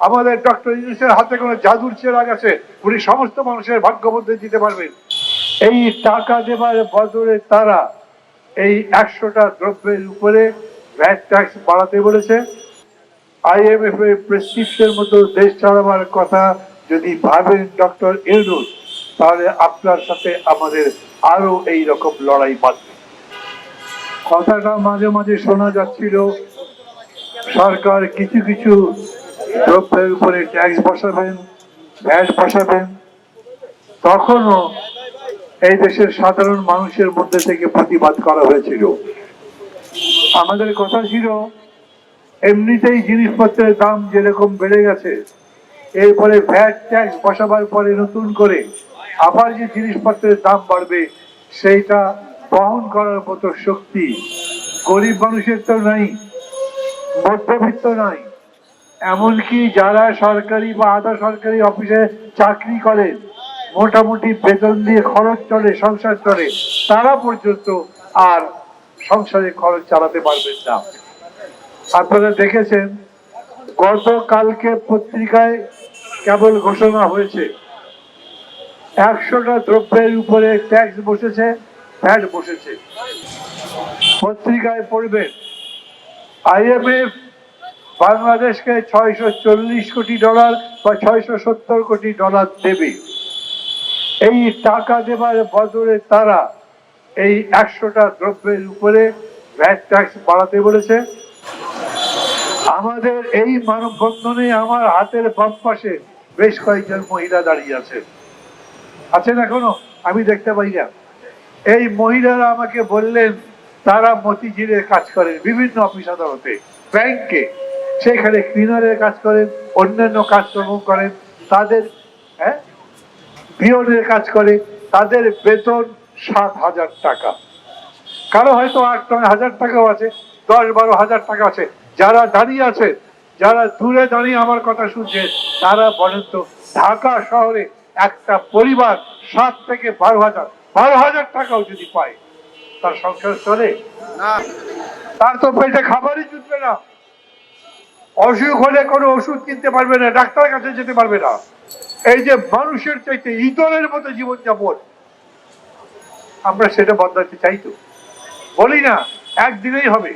আমাদের ডক্টর ইউনুসের হাতে কোনো জাদুর চেরাগ আছে, উনি সমস্ত মানুষের ভাগ্য বদলে দিতে পারবেন। এই টাকা দেবার বদলে তারা এই একশোটা দ্রব্যের উপরে ভ্যাট ট্যাক্স বাড়াতে বলেছে। আইএমএফ এর প্রেসক্রিপশন মতো দেশ চালাবার কথা যদি ভাবেন ডক্টর ইউনুস, তাহলে আপনার সাথে আমাদের আরও এই রকম লড়াই বাঁধবে। কথাটা মাঝে মাঝে শোনা যাচ্ছিল, সরকার কিছু কিছু দ্রব্যের উপরে ট্যাক্স বসাবেন ভ্যাট বসাবেন। তখনও এই দেশের সাধারণ মানুষের মধ্যে থেকে প্রতিবাদ করা হয়েছিল। আমাদের কথা ছিল, এমনিতেই জিনিসপত্রের দাম যেরকম বেড়ে গেছে, এরপরে ভ্যাট ট্যাক্স বসাবার পরে নতুন করে আবার যে জিনিসপত্রের দাম বাড়বে, সেইটা বহন করার মতো শক্তি গরিব মানুষের তো নাই, মধ্যবিত্ত নাই। এমনকি যারা সরকারি বা আধা সরকারি অফিসে চাকরি করে, মোটামুটি বেতন দিয়ে খরচ চলে, সংসার চলে, তারা পর্যন্ত আর সংসারে খরচ চালাতে পারবেন না। আপনারা দেখেছেন, গতকালকে পত্রিকায় কেবল ঘোষণা হয়েছে, একশোটা দ্রব্যের উপরে ট্যাক্স বসেছে, ভ্যাট বসেছে। পত্রিকায় পড়বেন আইএমএফ বাংলাদেশকে ছয়শো চল্লিশ কোটি ডলার বা ছয়শো সত্তর কোটি ডলার দেবে। এই টাকা দেবার বদলে তারা এই একশোটা দ্রব্যের উপরে ভ্যাট ট্যাক্স বাড়াতে বলেছে। আমাদের এই মানববন্ধনে আমার হাতের বাম পাশে বেশ কয়েকজন মহিলা দাঁড়িয়ে আছেন। আছেন এখনও? আমি দেখতে পাই না। এই মহিলারা আমাকে বললেন, তারা মতিঝিলের কাজ করেন বিভিন্ন অফিস আদালতে, ব্যাংকে। সেখানে ক্লিনারের কাজ করেন অন্যান্য কাজকর্ম করেন তাদের হ্যাঁ? কাজ করে তাদের বেতন সাত হাজার টাকা। কারও হয়তো আট নয় হাজার টাকাও আছে দশ বারো হাজার টাকা আছে। যারা দাঁড়িয়ে আছে যারা দূরে দাঁড়িয়ে আমার কথা শুনছে তারা বলেন তো ঢাকা শহরে একটা পরিবার সাত থেকে বারো হাজার বারো হাজার টাকাও যদি পায় তার সংসার চলে? তার তো পেটে খাবারই জুটবে না। অসুখ হলে কোনো ওষুধ কিনতে পারবে না, ডাক্তারের কাছে যেতে পারবে না। এই যে মানুষের চাইতে ইতরের মতো জীবনযাপন, আমরা সেটা বদলাতে চাই তো। বলি না, একদিনেই হবে।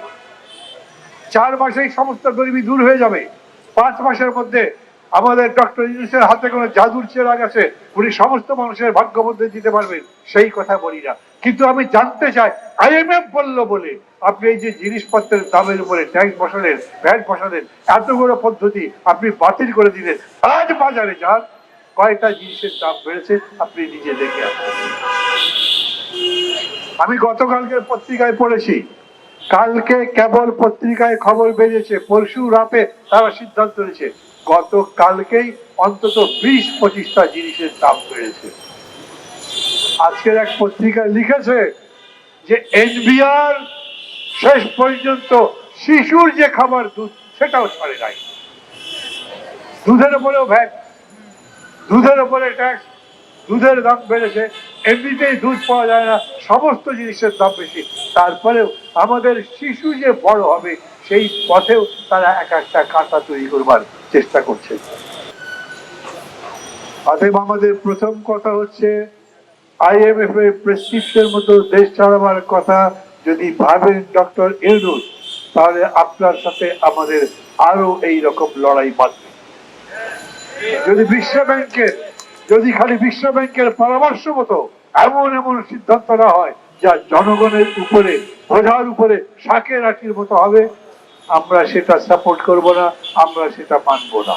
চার মাসেই সমস্ত গরিবী দূর হয়ে যাবে। পাঁচ মাসের মধ্যে আমাদের ডক্টর ইউনুসের হাতে কোনো জাদুর চেরাগ আছে উনি সমস্ত মানুষের ভাগ্য বদলে দিতে পারবেন, সেই কথা বলি না। কিন্তু আমি জানতে চাই আইএমএফ বলল বলে আপনি এই যে জিনিসপত্রের দামের উপরে ট্যাক্স বসালেন, ভ্যাট বসালেন, এতগুলো পদ্ধতি আপনি বাতিল করে দিলেন, আজ বাজারে যান, কয়টা জিনিসের দাম বেড়েছে আপনি নিজে দেখে আমি গতকালকে পত্রিকায় পড়েছি কালকে কেবল পত্রিকায় খবর বেরিয়েছে, পরশু রাতে তারা সিদ্ধান্ত নিয়েছে। গত কালকেই অন্তত বিশ, পঁচিশটা জিনিসের দাম বেড়েছে। আজকের এক পত্রিকায় লিখেছে যে, এনবিআর শেষ পর্যন্ত শিশুর যে খাবার দুধ, সেটাও ছাড়ে নাই। দুধের উপরেও ভ্যাট, দুধের উপরে ট্যাক্স, দুধের দাম বেড়েছে। এমনিতেই দুধ পাওয়া যায় না, সমস্ত জিনিসের দাম বেশি। তারপরেও আমাদের শিশু যে বড় হবে, সেই পথেও তারা এক একটা কাঁটা তৈরি করবার চেষ্টা করছে। অতএব আমাদের প্রথম কথা হচ্ছে আইএমএফ এর প্রেসক্রিপশন মতো দেশ ছাড়াবার কথা যদি ভাবেন ডক্টর ইউনুস, তাহলে আপনার সাথে আমাদের আরও এই রকম লড়াই বাঁধবে। যদি বিশ্ব ব্যাংকের যদি খালি বিশ্ব ব্যাংকের পরামর্শ মতো এমন এমন সিদ্ধান্ত না হয় যা জনগণের উপরে বোঝার উপরে শাকের আটির মতো হবে, আমরা সেটা সাপোর্ট করব না, আমরা সেটা মানব না।